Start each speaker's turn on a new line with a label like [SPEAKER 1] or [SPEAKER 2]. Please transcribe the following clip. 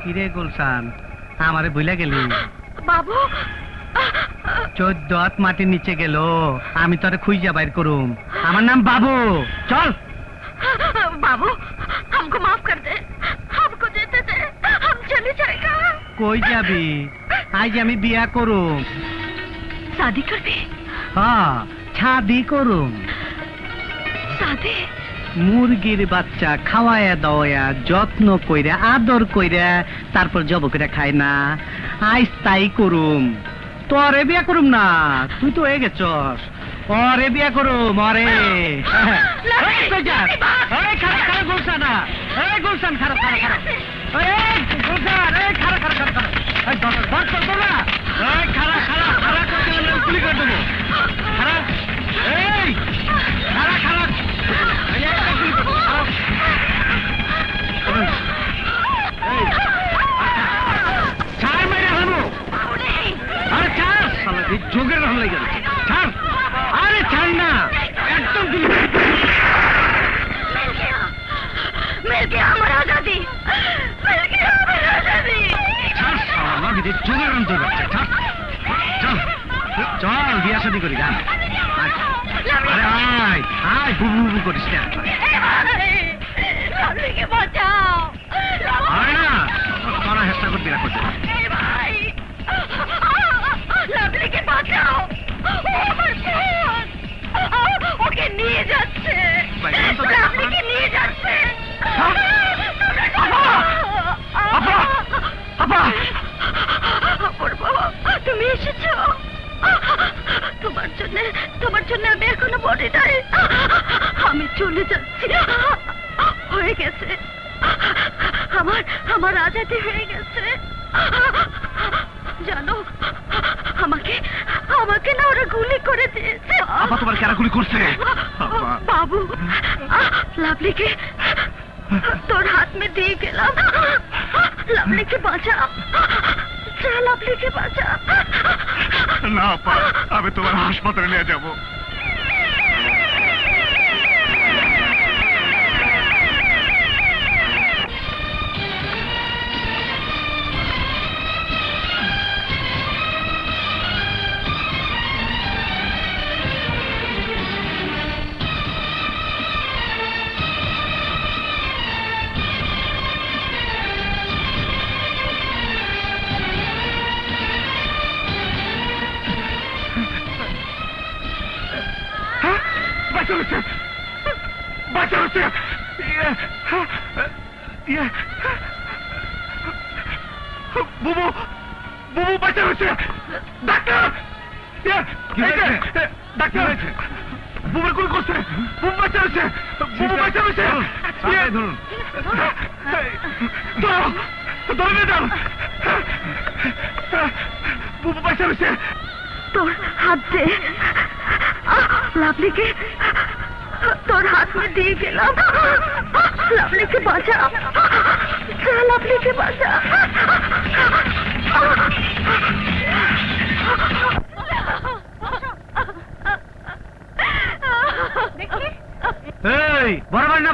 [SPEAKER 1] কিরে গুলশান আমারে বুঝলা গেলি
[SPEAKER 2] বাবু
[SPEAKER 1] চোদ্দ হাত মাটির নিচে গেল আমি তোরে খুঁজা বাইর করুম আমার নাম বাবু চল
[SPEAKER 2] बाबू हमको माफ कर दे हमको देते दे हम चले जाएगा
[SPEAKER 1] কই যাবি আজ আমি বিয়া করুম
[SPEAKER 2] शादी कर दे
[SPEAKER 1] হ্যাঁ ছাদি করুম
[SPEAKER 2] शादी
[SPEAKER 1] মুরগির বাচ্চা খাওয়ায়া দাওয়া যত্ন কইরা আদর কইরা তারপর জব করে খায় না আইস তাই করুম তোরে বিয়া করুম না তুই তো হয়ে গেছস ওরে বিয়া করুম অরে খারাপ কই যাস? এই, খারা, খারা, গুলশান, না। এই, গুলশান, খারা, খারা, খারা। এই, গুলশান, এই, খারা, খারা, খারা, খারা। এই, ধর, ধর, মাগিদের যোগের অন্তর বাচ্চা। চল, চল, বিয়া শাদি করি, গান। আয়। আয়, আয়, বুবু বু বু করিস না।
[SPEAKER 2] জন্য আমি এখনও বলি নাই আমি চলে যাচ্ছি। হয়ে গেছে। আমার আমার আজাদি হয়ে গেছে। জানো আমাকে আমাকে না ওরা গুলি করে দিয়েছে।
[SPEAKER 1] আপা তোমার কারা গুলি করছে?
[SPEAKER 2] বাবু লাভলিকে তোর হাত মে দিয়ে গেলাম। লাভলিকে বাঁচা। যা লাভলিকে বাঁচা।
[SPEAKER 3] না আপা আমি তোমার হাসপাতালে নিয়ে যাব। বাচ্চা হচ্ছে বাচ্চা হচ্ছে ইয়ে, ইয়ে। বুবু বুবু বাচ্চা ডাক্তার! ইয়ে? ডাক্তার!
[SPEAKER 1] হয়েছে?
[SPEAKER 3] বুবুর গুলি করছে। বুবু বাচ্চা হচ্ছে। বুবু বাচ্চা হচ্ছে।
[SPEAKER 1] ধরুন।
[SPEAKER 3] ধরো নিয়ে যান বুবু বাচ্চা হচ্ছে।
[SPEAKER 2] তোর হাত দে। লাভলিকে তোর হাত মে দিয়ে গেলাম। লাভলিকে বাঁচা। হ্যাঁ, লাভলিকে বাঁচা। এই বরাবর না